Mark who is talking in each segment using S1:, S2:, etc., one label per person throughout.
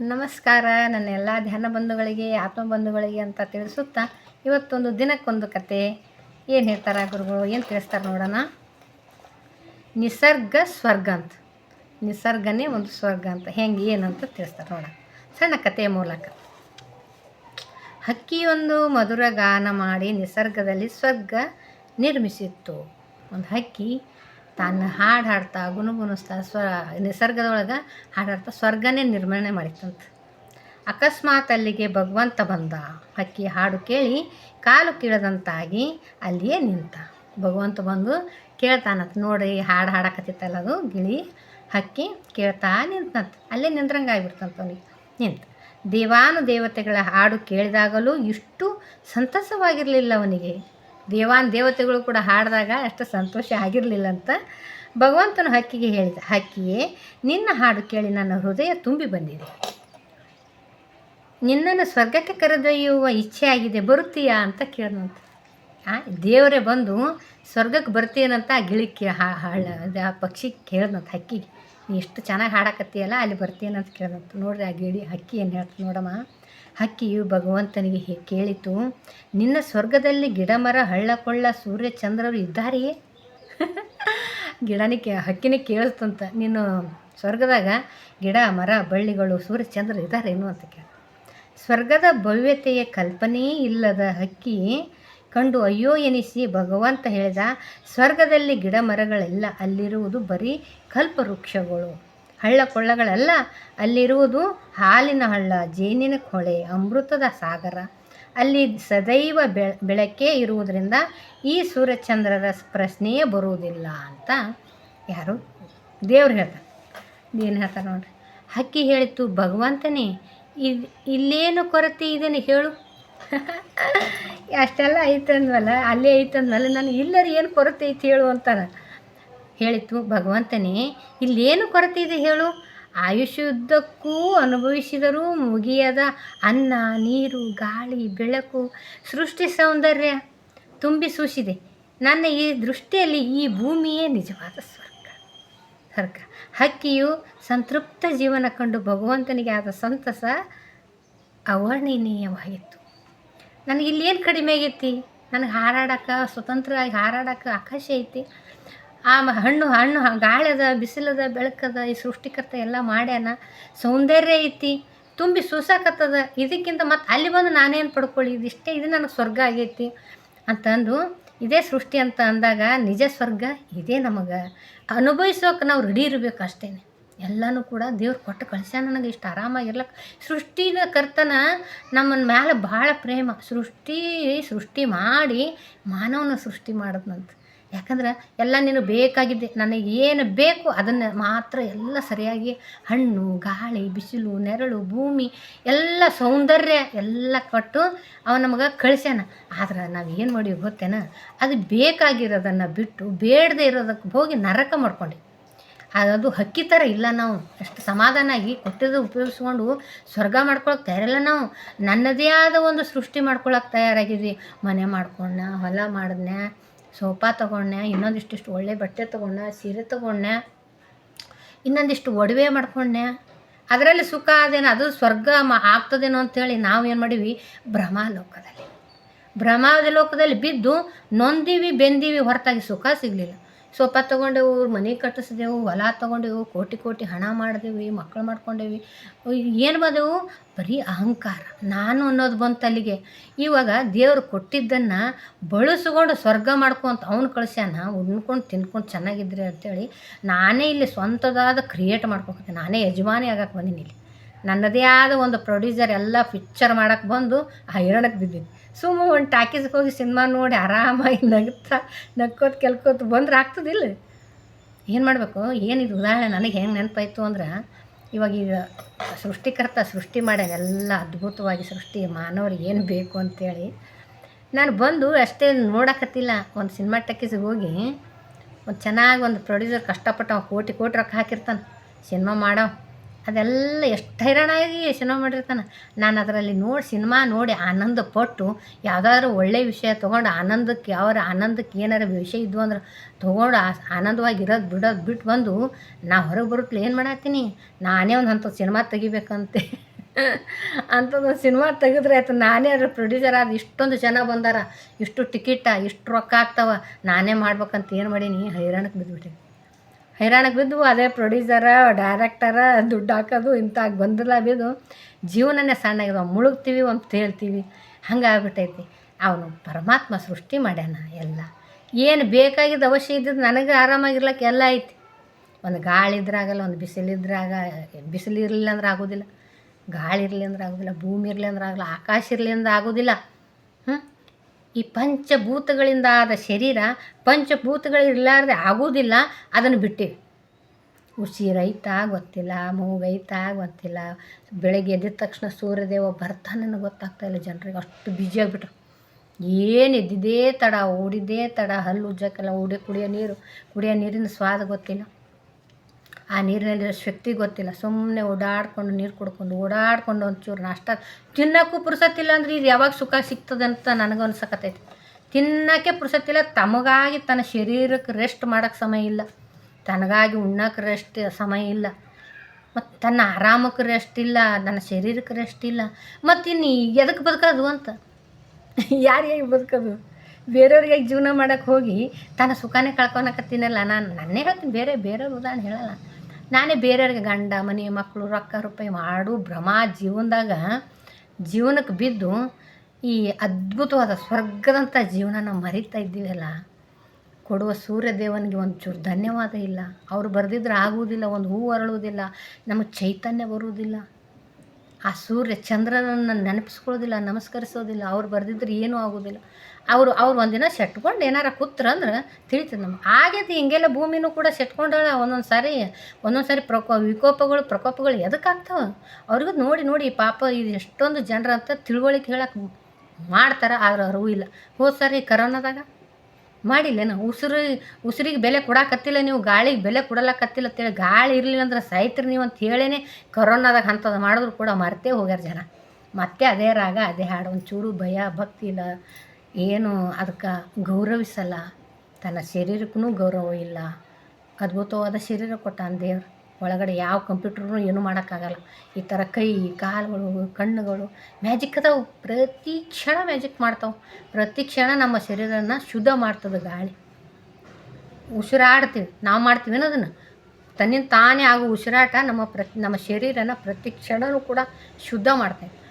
S1: ನಮಸ್ಕಾರ. ನನ್ನ ಎಲ್ಲ ಧ್ಯಾನ ಬಂಧುಗಳಿಗೆ, ಆತ್ಮ ಬಂಧುಗಳಿಗೆ ಅಂತ ತಿಳಿಸುತ್ತಾ ಇವತ್ತೊಂದು ದಿನಕ್ಕೊಂದು ಕತೆ. ಏನು ಹೇಳ್ತಾರೆ ಗುರುಗಳು? ಏನು ತಿಳಿಸ್ತಾರೆ ನೋಡೋಣ? ನಿಸರ್ಗ ಸ್ವರ್ಗ ಅಂತ. ನಿಸರ್ಗನೇ ಒಂದು ಸ್ವರ್ಗ ಅಂತ. ಹೆಂಗೆ ಏನಂತ ತಿಳಿಸ್ತಾರೆ ನೋಡೋಣ. ಸಣ್ಣ ಕಥೆಯ ಮೂಲಕ. ಹಕ್ಕಿಯೊಂದು ಮಧುರ ಗಾನ ಮಾಡಿ ನಿಸರ್ಗದಲ್ಲಿ ಸ್ವರ್ಗ ನಿರ್ಮಿಸಿತ್ತು. ಒಂದು ಹಕ್ಕಿ ತಾನು ಹಾಡು ಹಾಡ್ತಾ ಗುಣಗುಣಿಸ್ತಾ ಸ್ವ ನಿಸರ್ಗದೊಳಗೆ ಹಾಡಾಡ್ತಾ ಸ್ವರ್ಗನೇ ನಿರ್ಮಾಣ ಮಾಡಿತಂತ ಅಕಸ್ಮಾತ್ ಅಲ್ಲಿಗೆ ಭಗವಂತ ಬಂದ. ಹಕ್ಕಿ ಹಾಡು ಕೇಳಿ ಕಾಲು ಕೀಳದಂತಾಗಿ ಅಲ್ಲಿಯೇ ನಿಂತ. ಭಗವಂತ ಬಂದು ಕೇಳ್ತಾನಂತ, ನೋಡಿ ಹಾಡು ಹಾಡಕತ್ತಿತ್ತಲ್ಲ ಅದು ಗಿಳಿ. ಹಕ್ಕಿ ಕೇಳ್ತಾ ನಿಂತಂತ. ಅಲ್ಲೇ ನಿಂದ್ರಂಗೆ ಆಗ್ಬಿಡ್ತಂತ ಅವನಿಗೆ. ನಿಂತ. ದೇವಾನು ದೇವತೆಗಳ ಹಾಡು ಕೇಳಿದಾಗಲೂ ಇಷ್ಟು ಸಂತಸವಾಗಿರಲಿಲ್ಲ ಅವನಿಗೆ. ದೇವಾನ್ ದೇವತೆಗಳು ಕೂಡ ಹಾಡಿದಾಗ ಅಷ್ಟು ಸಂತೋಷ ಆಗಿರಲಿಲ್ಲ ಅಂತ ಭಗವಂತನು ಹಕ್ಕಿಗೆ ಹೇಳಿದ, ಹಕ್ಕಿಯೇ, ನಿನ್ನ ಹಾಡು ಕೇಳಿ ನನ್ನ ಹೃದಯ ತುಂಬಿ ಬಂದಿದೆ. ನಿನ್ನನ್ನು ಸ್ವರ್ಗಕ್ಕೆ ಕರೆದೊಯ್ಯುವ ಇಚ್ಛೆ ಆಗಿದೆ, ಬರುತ್ತೀಯಾ ಅಂತ ಕೇಳಿದಂತ ಆ, ದೇವರೇ ಬಂದು ಸ್ವರ್ಗಕ್ಕೆ ಬರ್ತೀಯನಂತ ಆ ಗಿಳಿಕ್ಕೆ ಹಾಳ ಆ ಪಕ್ಷಿ ಕೇಳ್ದಂತ ಹಕ್ಕಿಗೆ. ನೀ ಎಷ್ಟು ಚೆನ್ನಾಗಿ ಹಾಡಕತ್ತೀಯಲ್ಲ, ಅಲ್ಲಿ ಬರ್ತೀಯನಂತ ಕೇಳ್ದಂತ ನೋಡ್ರಿ ಆ ಗಿಳಿ ಹಕ್ಕಿ ಏನು ಹೇಳ್ತು ನೋಡಮ್ಮ. ಹಕ್ಕಿಯು ಭಗವಂತನಿಗೆ ಕೇಳಿತು, ನಿನ್ನ ಸ್ವರ್ಗದಲ್ಲಿ ಗಿಡ ಮರ ಹಳ್ಳ ಕೊಳ್ಳ ಸೂರ್ಯ, ಚಂದ್ರರು ಇದ್ದಾರೆಯೇ? ಗಿಡನೇ ಕೇ ಹಕ್ಕಿನೇ ಕೇಳಿಸ್ತಂತ. ನೀನು ಸ್ವರ್ಗದಾಗ ಗಿಡ, ಮರ, ಬಳ್ಳಿಗಳು, ಸೂರ್ಯ ಚಂದ್ರ ಇದ್ದಾರೇನು ಅಂತ ಕೇಳ. ಸ್ವರ್ಗದ ಭವ್ಯತೆಯ ಕಲ್ಪನೆಯೇ ಇಲ್ಲದ ಹಕ್ಕಿ ಕಂಡು ಅಯ್ಯೋ ಎನಿಸಿ ಭಗವಂತ ಹೇಳಿದ, ಸ್ವರ್ಗದಲ್ಲಿ ಗಿಡ ಮರಗಳೆಲ್ಲ ಅಲ್ಲಿರುವುದು ಬರೀ ಕಲ್ಪವೃಕ್ಷಗಳು. ಹಳ್ಳ ಕೊಳ್ಳಗಳೆಲ್ಲ, ಅಲ್ಲಿರುವುದು ಹಾಲಿನ ಹಳ್ಳ, ಜೇನಿನ ಕೊಳೆ, ಅಮೃತದ ಸಾಗರ. ಅಲ್ಲಿ ಸದೈವ ಬೆಳ, ಬೆಳಕೇ ಇರುವುದರಿಂದ ಈ ಸೂರ್ಯಚಂದ್ರರ ಪ್ರಶ್ನೆಯೇ ಬರುವುದಿಲ್ಲ ಅಂತ ಯಾರು? ದೇವ್ರು ಹೇಳ್ತಾರೆ. ಏನು ಹೇಳ್ತಾರೆ ನೋಡ್ರಿ. ಹಕ್ಕಿ ಹೇಳಿತು, ಭಗವಂತನೇ, ಇದು, ಇಲ್ಲೇನು ಕೊರತೆ ಇದನ್ನು ಹೇಳು? ಅಷ್ಟೆಲ್ಲ ಐತಂದ್ವಲ್ಲ, ಅಲ್ಲೇ ಐತಂದ್ವಲ್ಲ ನಾನು ಇಲ್ಲರಿ, ಏನು ಕೊರತೆ ಐತಿ ಹೇಳು ಅಂತಾರೆ. ಹೇಳಿತು ಭಗವಂತನೇ, ಇಲ್ಲೇನು ಕೊರತೆ ಇದೆ ಹೇಳು? ಆಯುಷ್ಯುದ್ದಕ್ಕೂ ಅನುಭವಿಸಿದರೂ ಮುಗಿಯದ ಅನ್ನ, ನೀರು, ಗಾಳಿ, ಬೆಳಕು, ಸೃಷ್ಟಿ ಸೌಂದರ್ಯ ತುಂಬಿ ಸೂಸಿದೆ. ನನ್ನ ಈ ದೃಷ್ಟಿಯಲ್ಲಿ ಈ ಭೂಮಿಯೇ ನಿಜವಾದ ಸ್ವರ್ಗ. ಸ್ವರ್ಗ. ಹಕ್ಕಿಯು ಸಂತೃಪ್ತ ಜೀವನ ಕಂಡು ಭಗವಂತನಿಗೆ ಆದ ಸಂತಸ ಅವರ್ಣನೀಯವಾಗಿತ್ತು. ನನಗೆ ಇಲ್ಲೇನು ಕಡಿಮೆ ಆಗೈತಿ? ನನಗೆ ಹಾರಾಡಕ್ಕೆ, ಸ್ವತಂತ್ರವಾಗಿ ಹಾರಾಡಕ್ಕೆ ಆಕಾಶ ಐತಿ. ಆ ಹಣ್ಣು ಹಣ್ಣು ಗಾಳಿಯದ ಬಿಸಿಲದ, ಬೆಳಕದ, ಈ ಸೃಷ್ಟಿಕರ್ತ ಎಲ್ಲ ಮಾಡ್ಯಾನ. ಸೌಂದರ್ಯ ಐತಿ. ತುಂಬಿ ಸೂಸಾಕತ್ತದ. ಇದಕ್ಕಿಂತ ಮತ್ತು ಅಲ್ಲಿ ಬಂದು ನಾನೇನು ಪಡ್ಕೊಳ್ಳಿ? ಇದಿಷ್ಟೇ, ಇದು ನನಗೆ ಸ್ವರ್ಗ ಆಗೈತಿ. ಅಂತಂದು ಇದೇ ಸೃಷ್ಟಿ ಅಂತ ಅಂದಾಗ ನಿಜ ಸ್ವರ್ಗ ಇದೇ ನಮಗೆ. ಅನುಭವಿಸೋಕೆ ನಾವು ರೆಡಿ ಇರಬೇಕು ಅಷ್ಟೇ ಎಲ್ಲನೂ ಕೂಡ ದೇವ್ರು ಕೊಟ್ಟು ಕಳ್ಸ್ಯಾನ ನನಗೆ ಇಷ್ಟು ಆರಾಮಾಗಿರ್ಲಕ್ಕ ಸೃಷ್ಟಿನ ಕರ್ತನ ನಮ್ಮನ್ನ ಮೇಲೆ ಭಾಳ ಪ್ರೇಮ. ಸೃಷ್ಟಿ ಸೃಷ್ಟಿ ಮಾಡಿ ಮಾನವನ ಸೃಷ್ಟಿ ಮಾಡೋದಂತ ಯಾಕಂದ್ರೆ ಎಲ್ಲ ನೀನು ಬೇಕಾಗಿದ್ದೆ. ನನಗೆ ಏನು ಬೇಕು ಅದನ್ನು ಮಾತ್ರ ಎಲ್ಲ ಸರಿಯಾಗಿ ಹಣ್ಣು, ಗಾಳಿ, ಬಿಸಿಲು, ನೆರಳು, ಭೂಮಿ ಎಲ್ಲ ಸೌಂದರ್ಯ ಎಲ್ಲ ಕೊಟ್ಟು ಅವ ನಮಗೆ ಕಳಿಸ್ಯಾನ. ಆದ್ರೆ ನಾವು ಏನು ಮಾಡೀವಿ ಗೊತ್ತೇನ? ಅದು ಬೇಕಾಗಿರೋದನ್ನು ಬಿಟ್ಟು ಬೇಡದೇ ಇರೋದಕ್ಕೆ ಹೋಗಿ ನರಕ ಮಾಡ್ಕೊಂಡು ಅದು ಹಕ್ಕಿ ಥರ ಇಲ್ಲ ನಾವು. ಎಷ್ಟು ಸಮಾಧಾನ ಆಗಿ ಕೊಟ್ಟಿದ್ದು ಉಪಯೋಗಿಸ್ಕೊಂಡು ಸ್ವರ್ಗ ಮಾಡ್ಕೊಳಕ್ಕೆ ತಯಾರಿಲ್ಲ ನಾವು. ನನ್ನದೇ ಆದ ಒಂದು ಸೃಷ್ಟಿ ಮಾಡ್ಕೊಳಕ್ಕೆ ತಯಾರಾಗಿದ್ವಿ. ಮನೆ ಮಾಡ್ಕೊಂಡ ಹೊಲ ಮಾಡಿದ್ನ್ಯಾ ಸೋಫಾ ತೊಗೊಂಡೆ ಇನ್ನೊಂದಿಷ್ಟಿಷ್ಟು ಒಳ್ಳೆ ಬಟ್ಟೆ ತೊಗೊಂಡೆ ಸೀರೆ ತೊಗೊಂಡೆ ಇನ್ನೊಂದಿಷ್ಟು ಒಡವೆ ಮಾಡ್ಕೊಂಡೆ ಅದರಲ್ಲಿ ಸುಖ ಅದೇನು, ಅದು ಸ್ವರ್ಗ ಮ ಆಗ್ತದೇನೋ ಅಂಥೇಳಿ ನಾವು ಏನು ಮಾಡೀವಿ? ಭ್ರಮಾಲೋಕದಲ್ಲಿ ಭ್ರಮಾದ ಲೋಕದಲ್ಲಿ ಬಿದ್ದು ನೊಂದೀವಿ, ಬೆಂದೀವಿ, ಹೊರತಾಗಿ ಸುಖ ಸಿಗಲಿಲ್ಲ. ಸೋಫಾ ತೊಗೊಂಡೆವು, ಮನೆ ಕಟ್ಟಿಸಿದೆವು, ಹೊಲ ತೊಗೊಂಡೆವು, ಕೋಟಿ ಕೋಟಿ ಹಣ ಮಾಡಿದೆವು, ಮಕ್ಕಳು ಮಾಡ್ಕೊಂಡೇವಿ. ಏನು ಬಂದೆವು? ಬರೀ ಅಹಂಕಾರ. ನಾನು ಅನ್ನೋದು ಬಂತು ಅಲ್ಲಿಗೆ. ಇವಾಗ ದೇವರು ಕೊಟ್ಟಿದ್ದನ್ನು ಬಳಸ್ಕೊಂಡು ಸ್ವರ್ಗ ಮಾಡ್ಕೊಂತ ಅವ್ನು ಕಳಿಸ್ಯಾನ, ಉಣ್ಕೊಂಡು ತಿನ್ಕೊಂಡು ಚೆನ್ನಾಗಿದ್ರಿ ಅಂತೇಳಿ ನಾನೇ ಇಲ್ಲಿ ಸ್ವಂತದಾದ ಕ್ರಿಯೇಟ್ ಮಾಡ್ಕೊತೀನಿ ನಾನೇ ಯಜಮಾನಿ ಆಗಕ್ಕೆ ಬಂದೀನಿ ಇಲ್ಲಿ. ನನ್ನದೇ ಆದ ಒಂದು ಪ್ರೊಡ್ಯೂಸರ್ ಎಲ್ಲ ಪಿಕ್ಚರ್ ಮಾಡೋಕ್ಕೆ ಬಂದು ಹೈರಾಣಕ್ಕೆ ಬಿದ್ದೀನಿ ಸುಮ್ಮ ಒಂದು ಟಾಕೀಸ್ಗೆ ಹೋಗಿ ಸಿನಿಮಾ ನೋಡಿ ಆರಾಮಾಗಿ ನಗ್ತಾ, ನಕ್ಕೋತ ಕೆಲ್ಕೋತ ಬಂದ್ರೆ ಆಗ್ತದಿಲ್ಲ. ಏನು ಮಾಡಬೇಕು? ಏನಿದು ಉದಾಹರಣೆ ನನಗೆ ಹೆಂಗೆ ನೆನಪಾಯಿತು ಅಂದ್ರೆ, ಇವಾಗ ಈಗ ಸೃಷ್ಟಿಕರ್ತ ಸೃಷ್ಟಿ ಮಾಡ್ಯಾನ ಎಲ್ಲ ಅದ್ಭುತವಾಗಿ ಸೃಷ್ಟಿ ಮಾನವ್ರಿಗೆ ಏನು ಬೇಕು ಅಂತೇಳಿ. ನಾನು ಬಂದು ಅಷ್ಟೇ ನೋಡಕತ್ತಿಲ್ಲ, ಒಂದು ಸಿನಿಮಾ ಟಾಕೀಸಿಗೆ ಹೋಗಿ, ಒಂದು ಚೆನ್ನಾಗಿ ಒಂದು ಪ್ರೊಡ್ಯೂಸರ್ ಕಷ್ಟಪಟ್ಟು ಕೋಟಿ ಕೋಟಿ ರೊಕ್ಕ ಹಾಕಿರ್ತಾನೆ, ಸಿನಿಮಾ ಮಾಡೋ. ಅದೆಲ್ಲ ಎಷ್ಟು ಹೈರಾಣಾಗಿ ಸಿನಿಮಾ ಮಾಡಿರ್ತಾನೆ. ನಾನು ಅದರಲ್ಲಿ ನೋಡಿ ಸಿನಿಮಾ ನೋಡಿ ಆನಂದ ಪಟ್ಟು ಯಾವುದಾದ್ರು ಒಳ್ಳೆಯ ವಿಷಯ ತೊಗೊಂಡು ಆನಂದಕ್ಕೆ ಯಾವ ಆನಂದಕ್ಕೆ ಏನಾರ ವಿಷಯ ಇದ್ವು ಅಂದ್ರೆ ತೊಗೊಂಡು ಆ ಆನಂದವಾಗಿ ಇರೋದು ಬಿಡೋದು ಬಿಟ್ಟು ಬಂದು ನಾ ಹೊರಗೆ ಬರುತ್ತಲೇ ಏನು ಮಾಡತ್ತೀನಿ? ನಾನೇ ಒಂದು ಅಂಥದ್ದು ಸಿನಿಮಾ ತೆಗಿಬೇಕಂತೆ. ಅಂಥದ್ದು ಸಿನಿಮಾ ತೆಗೆದ್ರೆ ಆಯ್ತು, ನಾನೇ ಅದ್ರ ಪ್ರೊಡ್ಯೂಸರ್ ಆದ ಇಷ್ಟೊಂದು ಜನ ಬಂದಾರ. ಇಷ್ಟು ಟಿಕೆಟ ಇಷ್ಟು ರೊಕ್ಕ ಆಗ್ತಾವ, ನಾನೇ ಮಾಡ್ಬೇಕಂತ ಏನು ಮಾಡೀನಿ? ಹೈರಾಣಕ್ಕೆ ಬಿದ್ದುಬಿಟ್ಟೆ ಹೈರಾಣಕ್ಕೆ ಬಿದ್ದು ಅದೇ ಪ್ರೊಡ್ಯೂಸರ ಡೈರೆಕ್ಟರ ದುಡ್ಡು ಹಾಕೋದು ಇಂಥ ಬಂದಿಲ್ಲ ಬಿದ್ದು ಜೀವನನೇ ಸಣ್ಣಾಗಿದಾವೆ. ಮುಳುಗ್ತೀವಿ ಹೇಳ್ತೀವಿ ಹಂಗೆ ಆಗ್ಬಿಟ್ಟೈತಿ ಅವನು ಪರಮಾತ್ಮ ಸೃಷ್ಟಿ ಮಾಡ್ಯಾನ ಎಲ್ಲ. ಏನು ಬೇಕಾಗಿದ್ದು ಅವಶ್ಯ ಇದ್ದಿದ್ದು ನನಗೆ ಆರಾಮಾಗಿರ್ಲಕ್ಕೆ ಎಲ್ಲ ಐತಿ. ಒಂದು ಗಾಳಿ ಇದ್ರಾಗಲ್ಲ, ಒಂದು ಬಿಸಿಲಿದ್ರಾಗ ಬಿಸಿಲು ಇರಲಿಲ್ಲ ಅಂದ್ರೆ ಆಗೋದಿಲ್ಲ. ಗಾಳಿ ಇರಲಿ ಅಂದ್ರೆ ಆಗೋದಿಲ್ಲ, ಭೂಮಿ ಇರಲಿ ಅಂದ್ರೆ ಆಗಲ್ಲ ಆಕಾಶ ಇರಲಿ ಅಂದ್ರೆ ಆಗೋದಿಲ್ಲ. ಈ ಪಂಚಭೂತಗಳಿಂದ ಆದ ಶರೀರ ಪಂಚಭೂತಗಳಿರಲಾರ್ದೆ ಆಗೋದಿಲ್ಲ ಅದನ್ನು ಬಿಟ್ಟಿವಿ. ಉಸಿರೈತಾ ಗೊತ್ತಿಲ್ಲ ಮೂಗೈತಾ ಗೊತ್ತಿಲ್ಲ. ಬೆಳಗ್ಗೆ ಎದ್ದ ತಕ್ಷಣ ಸೂರ್ಯದೇವ ಬರ್ತಾನೆ ಗೊತ್ತಾಗ್ತಾ ಇಲ್ಲ ಜನರಿಗೆ. ಅಷ್ಟು ಬ್ಯುಸಿ ಆಗಿಬಿಟ್ರು. ಏನು ಎದ್ದಿದ್ದೇ ತಡ, ಓಡಿದ್ದೇ ತಡ, ಹಲ್ಲು ಉಜ್ಜಕ್ಕೆಲ್ಲ ಓಡಿ ಕುಡಿಯೋ ನೀರು, ಕುಡಿಯೋ ನೀರಿನ ಸ್ವಾದ ಗೊತ್ತಿಲ್ಲ. ಆ ನೀರಿನಲ್ಲಿರೋ ಶಕ್ತಿ ಗೊತ್ತಿಲ್ಲ. ಸುಮ್ಮನೆ ಓಡಾಡ್ಕೊಂಡು ನೀರು ಕುಡ್ಕೊಂಡು, ಓಡಾಡ್ಕೊಂಡು ಒಂಚೂರು ನಾಷ್ಟ. ತಿನ್ನೋಕ್ಕೂ ಪುರ್ಸತ್ತಿಲ್ಲ ಅಂದ್ರೆ ಇದು ಯಾವಾಗ ಸುಖ ಸಿಗ್ತದಂತ ನನಗೆ ಅನ್ಸಕತ್ತೈತಿ. ತಿನ್ನೋಕ್ಕೆ ಪುರ್ಸತ್ತಿಲ್ಲ, ತಮಗಾಗಿ ತನ್ನ ಶರೀರಕ್ಕೆ ರೆಸ್ಟ್ ಮಾಡೋಕ್ಕೆ ಸಮಯ ಇಲ್ಲ. ತನಗಾಗಿ ಉಣ್ಣಕ್ಕೆ ರೆಸ್ಟ್ ಸಮಯ ಇಲ್ಲ. ಮತ್ತು ತನ್ನ ಆರಾಮಕ್ಕೆ ರೆಸ್ಟ್ ಇಲ್ಲ ನನ್ನ ಶರೀರಕ್ಕೆ ರೆಸ್ಟ್ ಇಲ್ಲ. ಮತ್ತು ಇನ್ನು ಎದಕ್ಕೆ ಬದುಕೋದು ಅಂತ? ಯಾರು ಹೇಗೆ ಬದುಕೋದು? ಬೇರೆಯವ್ರಿಗೆ ಜೀವನ ಮಾಡೋಕ್ಕೆ ಹೋಗಿ ತನ್ನ ಸುಖನೇ ಕಳ್ಕೊಳಕತ್ತೀನಲ್ಲ? ನಾನು ನನ್ನೇ ಹೇಳ್ತೀನಿ, ಬೇರೆ, ಬೇರೆಯವ್ರ ಉದಾಹರಣೆ ಹೇಳಲ್ಲ. ನಾನೇ ಬೇರೆಯವ್ರಿಗೆ ಗಂಡ, ಮನೆ, ಮಕ್ಕಳು ರೊಕ್ಕ ರೂಪಾಯಿ ಮಾಡು, ಭ್ರಮ, ಜೀವನದಾಗ ಜೀವನಕ್ಕೆ ಬಿದ್ದು ಈ ಅದ್ಭುತವಾದ ಸ್ವರ್ಗದಂಥ ಜೀವನ ನಾವು ಮರಿತಾ ಇದ್ದೀವಲ್ಲ, ಕೊಡುವ ಸೂರ್ಯ ದೇವನಿಗೆ ಒಂಚೂರು ಧನ್ಯವಾದ ಇಲ್ಲ. ಅವರು ಬರೆದಿದ್ರೆ ಆಗುವುದಿಲ್ಲ, ಒಂದು ಹೂವು ಅರಳುವುದಿಲ್ಲ, ನಮಗೆ ಚೈತನ್ಯ ಬರುವುದಿಲ್ಲ. ಆ ಸೂರ್ಯ ಚಂದ್ರನನ್ನು ನೆನಪಿಸ್ಕೊಳ್ಳೋದಿಲ್ಲ, ನಮಸ್ಕರಿಸೋದಿಲ್ಲ, ಅವ್ರು ಬರೆದಿದ್ರೆ ಏನೂ ಆಗೋದಿಲ್ಲ ಅವರು, ಅವ್ರು ಒಂದಿನ ಸೆಟ್ಕೊಂಡು ಏನಾರ ಕೂತ್ರಂದ್ರೆ ತಿಳಿತದೆ ನಮ್ಗೆ. ಆಗೈತಿ ಹಿಂಗೆಲ್ಲ ಭೂಮಿನೂ ಕೂಡ ಸೆಟ್ಕೊಂಡಾಳ ಒಂದೊಂದು ಸಾರಿ ಒಂದೊಂದು ಸಾರಿ ಪ್ರಕೋ, ವಿಕೋಪಗಳು, ಪ್ರಕೋಪಗಳು ಎದಕ್ಕೆ ಆಗ್ತಾವೆ? ಅವ್ರಿಗೂ ನೋಡಿ ನೋಡಿ ಪಾಪ ಇದು ಎಷ್ಟೊಂದು ಜನರ ಅಂತ ತಿಳುವಳಿಕೆ ಹೇಳಕ್ಕೆ ಮಾಡ್ತಾರೆ, ಆದ್ರೆ ಅರಿವು ಇಲ್ಲ. ಹೋದ ಸಾರಿ ಕರೋನಾದಾಗ ಮಾಡಿಲ್ಲೇನು? ಉಸಿರು, ಉಸಿರಿಗೆ ಬೆಲೆ ಕೊಡಾಕತ್ತಿಲ್ಲ ನೀವು, ಗಾಳಿಗೆ ಬೆಲೆ ಕೊಡಲಕ್ಕತ್ತಿಲ್ಲ ಅಂತೇಳಿ ಗಾಳಿ ಇರಲಿಲ್ಲ ಅಂದ್ರೆ ಸಾಯ್ತ್ರಿ ನೀವು ಅಂತ ಹೇಳೇನೆ ಕರೋನಾದಾಗ ಅಂಥದ್ದು ಮಾಡಿದ್ರು ಕೂಡ ಮರ್ತೇ ಹೋಗ್ಯಾರ ಜನ. ಮತ್ತೆ ಅದೇ ರಾಗ, ಅದೇ ಹಾಡು ಒಂದು ಚೂರು ಭಯ, ಭಕ್ತಿ ಇಲ್ಲ. ಏನು ಅದಕ್ಕೆ ಗೌರವಿಸಲ್ಲ. ತನ್ನ ಶರೀರಕ್ಕೂ ಗೌರವ ಇಲ್ಲ. ಅದ್ಭುತವಾದ ಶರೀರ ಕೊಟ್ಟಾನ ದೇವ್ರು. ಒಳಗಡೆ ಯಾವ ಕಂಪ್ಯೂಟ್ರೂ ಏನೂ ಮಾಡೋಕ್ಕಾಗಲ್ಲ. ಈ ಥರ ಕೈ, ಕಾಲುಗಳು, ಕಣ್ಣುಗಳು ಮ್ಯಾಜಿಕ್ ಅದಾವು. ಪ್ರತಿ ಕ್ಷಣ ಮ್ಯಾಜಿಕ್ ಮಾಡ್ತಾವೆ. ಪ್ರತಿ ಕ್ಷಣ ನಮ್ಮ ಶರೀರನ ಶುದ್ಧ ಮಾಡ್ತದೆ ಗಾಳಿ. ಉಸಿರಾಡ್ತೀವಿ. ನಾವು ಮಾಡ್ತೀವಿ ಅದನ್ನು. ತನ್ನಿಂದ ತಾನೇ ಆಗೋ ಉಸಿರಾಟ ನಮ್ಮ ಪ್ರತಿ ನಮ್ಮ ಶರೀರನ ಪ್ರತಿ ಕ್ಷಣವೂ ಕೂಡ ಶುದ್ಧ ಮಾಡ್ತೇವೆ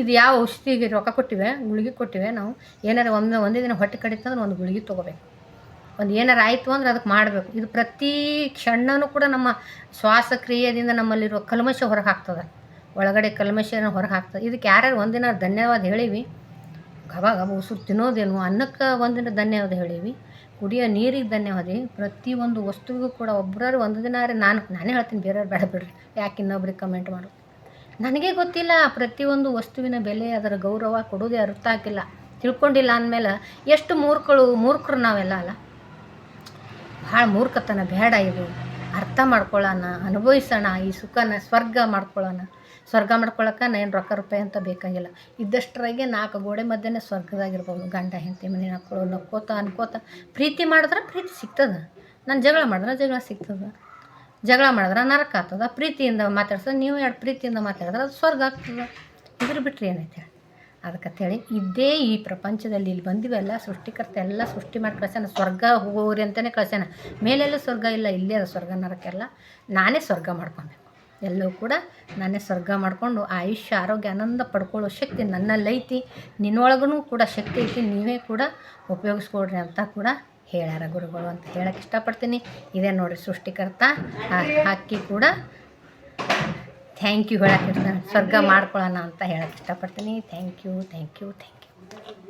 S1: ಇದು ಯಾವ ಔಷಧಿಗೆ ರೊಕ್ಕ ಕೊಟ್ಟಿವೆ? ಗುಳಿಗೆ ಕೊಟ್ಟಿವೆ ನಾವು. ಏನಾರು ಒಂದು ಒಂದೇ ದಿನ ಹೊಟ್ಟೆ ಕಡಿತಂದ್ರೆ ಒಂದು ಗುಳಿಗೆ ತೊಗೋಬೇಕು. ಒಂದು ಏನಾರು ಆಯಿತು ಅಂದ್ರೆ ಅದಕ್ಕೆ ಮಾಡಬೇಕು. ಇದು ಪ್ರತಿ ಕ್ಷಣನೂ ಕೂಡ ನಮ್ಮ ಶ್ವಾಸಕ್ರಿಯೆಯಿಂದ ನಮ್ಮಲ್ಲಿರೋ ಕಲ್ಮಶ ಹೊರಗೆ ಹಾಕ್ತದೆ ಒಳಗಡೆ ಕಲ್ಮಶನ ಹೊರಗೆ ಹಾಕ್ತದೆ ಇದಕ್ಕೆ ಯಾರ್ಯಾರು ಒಂದಿನ ಧನ್ಯವಾದ ಹೇಳೀವಿ. ಗಬ ಗಬ ಉಸಿರು ತಿನ್ನೋದೇನು. ಅನ್ನಕ್ಕೆ ಒಂದಿನ ಧನ್ಯವಾದ ಹೇಳೀವಿ. ಕುಡಿಯೋ ನೀರಿಗೆ ಧನ್ಯವಾದ ಒಂದು ವಸ್ತುವಿಗೂ ಕೂಡ ಒಬ್ಬರು ಒಂದು ದಿನ ನಾನು ನಾನೇ ಹೇಳ್ತೀನಿ, ಬೇರೆಯವ್ರು ಬೇಡ ಬಿಡ್ರಿ. ಯಾಕೆ ಇನ್ನೊಬ್ರಿಗೆ ಕಮೆಂಟ್ ಮಾಡು. ನನಗೆ ಗೊತ್ತಿಲ್ಲ, ಪ್ರತಿಯೊಂದು ವಸ್ತುವಿನ ಬೆಲೆ ಅದರ ಗೌರವ ಕೊಡೋದೇ ಅರ್ಥ ಆಗಿಲ್ಲ. ತಿಳ್ಕೊಂಡಿಲ್ಲ ಅಂದಮೇಲೆ ಎಷ್ಟು ಮೂರ್ಖಳು, ಮೂರ್ಖರು ನಾವೆಲ್ಲ ಅಲ್ಲ? ಭಾಳ ಮೂರ್ಖತನ ಬೇಡ ಇದು. ಅರ್ಥ ಮಾಡ್ಕೊಳ್ಳೋಣ, ಅನುಭವಿಸೋಣ, ಈ ಸುಖನ ಸ್ವರ್ಗ ಮಾಡ್ಕೊಳ್ಳೋಣ. ಸ್ವರ್ಗ ಮಾಡ್ಕೊಳಕ್ಕೆ ಏನು ರೊಕ್ಕ ರೂಪಾಯಿ ಅಂತ ಬೇಕಾಗಿಲ್ಲ. ಇದ್ದಷ್ಟರಾಗೆ ನಾಲ್ಕು ಗೋಡೆ ಮಧ್ಯೆ ಸ್ವರ್ಗದಾಗಿರ್ಬೋದು. ಗಂಡ, ಹೆಂಡತಿ, ಮನೆ ಹಾಕ್ಕೊಳ್ಳೋ ನಕ್ಕೋತ, ಅನ್ಕೋತ. ಪ್ರೀತಿ ಮಾಡಿದ್ರೆ ಪ್ರೀತಿ ಸಿಗ್ತದೆ. ನಾನು ಜಗಳ ಮಾಡಿದ್ರೆ ಜಗಳ ಸಿಗ್ತದೆ. ಜಗಳ ಮಾಡಿದ್ರೆ ನರಕ ಆಗ್ತದ, ಪ್ರೀತಿಯಿಂದ ಮಾತಾಡ್ಸೋದು ನೀವು ಎರಡು ಪ್ರೀತಿಯಿಂದ ಮಾತಾಡಿದ್ರೆ ಅದು ಸ್ವರ್ಗ ಆಗ್ತದೆ. ಇದ್ರ ಬಿಟ್ರೆ ಏನೈತೆ? ಅದಕ್ಕೆ ಹೇಳಿ ಇದೇ ಈ ಪ್ರಪಂಚದಲ್ಲಿ ಇಲ್ಲಿ ಬಂದಿವೆಲ್ಲ ಸೃಷ್ಟಿಕರ್ತ ಎಲ್ಲ ಸೃಷ್ಟಿ ಮಾಡಿ ಕಳ್ಸ್ಯಾನ. ಸ್ವರ್ಗ ಹೋಗೋರಿ ಅಂತಲೇ ಕಳ್ಸ್ಯಾನ. ಮೇಲೆಲ್ಲ ಸ್ವರ್ಗ ಇಲ್ಲ, ಇಲ್ಲೇ ಅದು ಸ್ವರ್ಗ ನರಕೆಲ್ಲ ನಾನೇ ಸ್ವರ್ಗ ಮಾಡ್ಕೊಬೇಕು ಎಲ್ಲವೂ ಕೂಡ ನಾನೇ ಸ್ವರ್ಗ ಮಾಡಿಕೊಂಡು ಆಯುಷ್ಯ, ಆರೋಗ್ಯ, ಆನಂದ ಪಡ್ಕೊಳ್ಳೋ ಶಕ್ತಿ ನನ್ನಲ್ಲೈತಿ. ನಿನ್ನೊಳಗೂ ಕೂಡ ಶಕ್ತಿ ಐತಿ, ನೀವೇ ಕೂಡ ಉಪಯೋಗಿಸ್ಕೊಡ್ರಿ ಅಂತ ಕೂಡ ಹೇಳ್ಯಾರ ಗುರುಗಳು ಅಂತ ಹೇಳಕ್ಕೆ ಇಷ್ಟಪಡ್ತೀನಿ. ಇದೇ ನೋಡಿರಿ ಸೃಷ್ಟಿಕರ್ತ. ಹಕ್ಕಿ ಕೂಡ ಥ್ಯಾಂಕ್ ಯು ಹೇಳಕ್ಕೆ ಸ್ವರ್ಗ ಮಾಡ್ಕೊಳ್ಳೋಣ ಅಂತ ಹೇಳಕ್ಕೆ ಇಷ್ಟಪಡ್ತೀನಿ. Thank you thank you thank you